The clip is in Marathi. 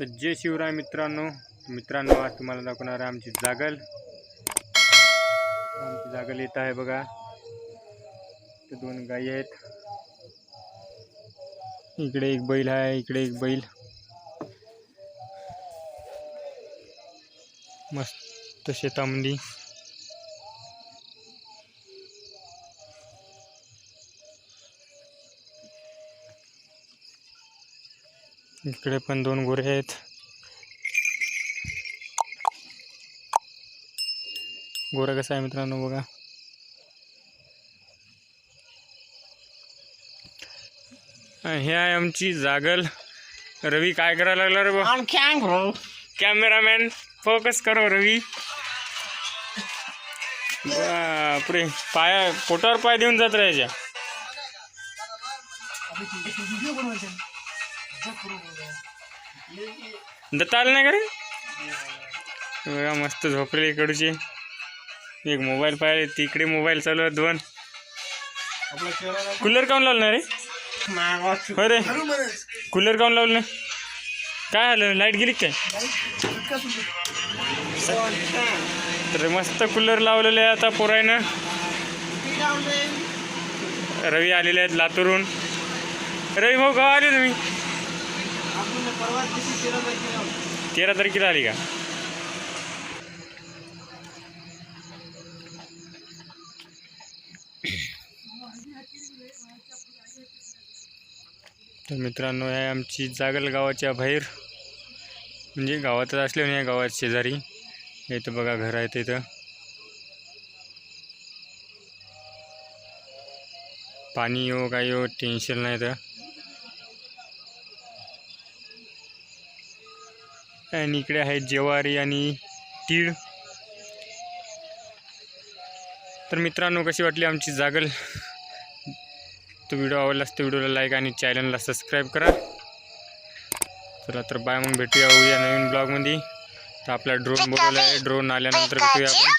तर जय शिवराय मित्रांनो. मित्रांनो आज तुम्हाला दाखवणार आहे आमची जागल. आमची जागल येत आहे बघा. तर दोन गायी आहेत. इकडे एक बैल आहे इकडे एक बैल. मस्त शेतामध्ये इकडे पण दोन गोरे आहेत. गोरा कसा आहे मित्रांनो बघा. हे आहे आमची जागल. रवी काय करायला लागला रे. कॅमेरामॅन फोकस करो रवी. बापरे पाया पोटावर पाय देऊन जात राहायच्या. दत्ता नाही का रे बघा मस्त झोपले इकडचे एक मोबाईल पाहिजे तिकडे मोबाईल चालू आहे दोन. कूलर काऊन लावलं रे? अरे कूलर काऊन लावलं काय झालं? लाइट गेली काय? तर मस्त कूलर लावलेले आहे आता पोरायनं. रवी आलेले आहेत लातूरहून. रवी भाऊ गाव आले तुम्ही? तेरा तारखेला आली का? तर मित्रांनो आहे आमची जागल गावाच्या बाहेर म्हणजे गावातच असले नाही गावात शेजारी. इथं बघा घर आहे इथं पाणी येऊ काय येऊ टेन्शन नाही तर आणि इकडे आहे ज्वारी आणि तीळ. तर मित्रांनो कशी वाटली आमची जागल? तो व्हिडिओ आवडलास तर व्हिडिओला लाईक आणि चॅनलला सबस्क्राईब करा. चला तर बाय मग भेटूया या नवीन ब्लॉगमध्ये तर आपला ड्रोन बोलवला आहे ड्रोन आल्यानंतर भेटूया आपण.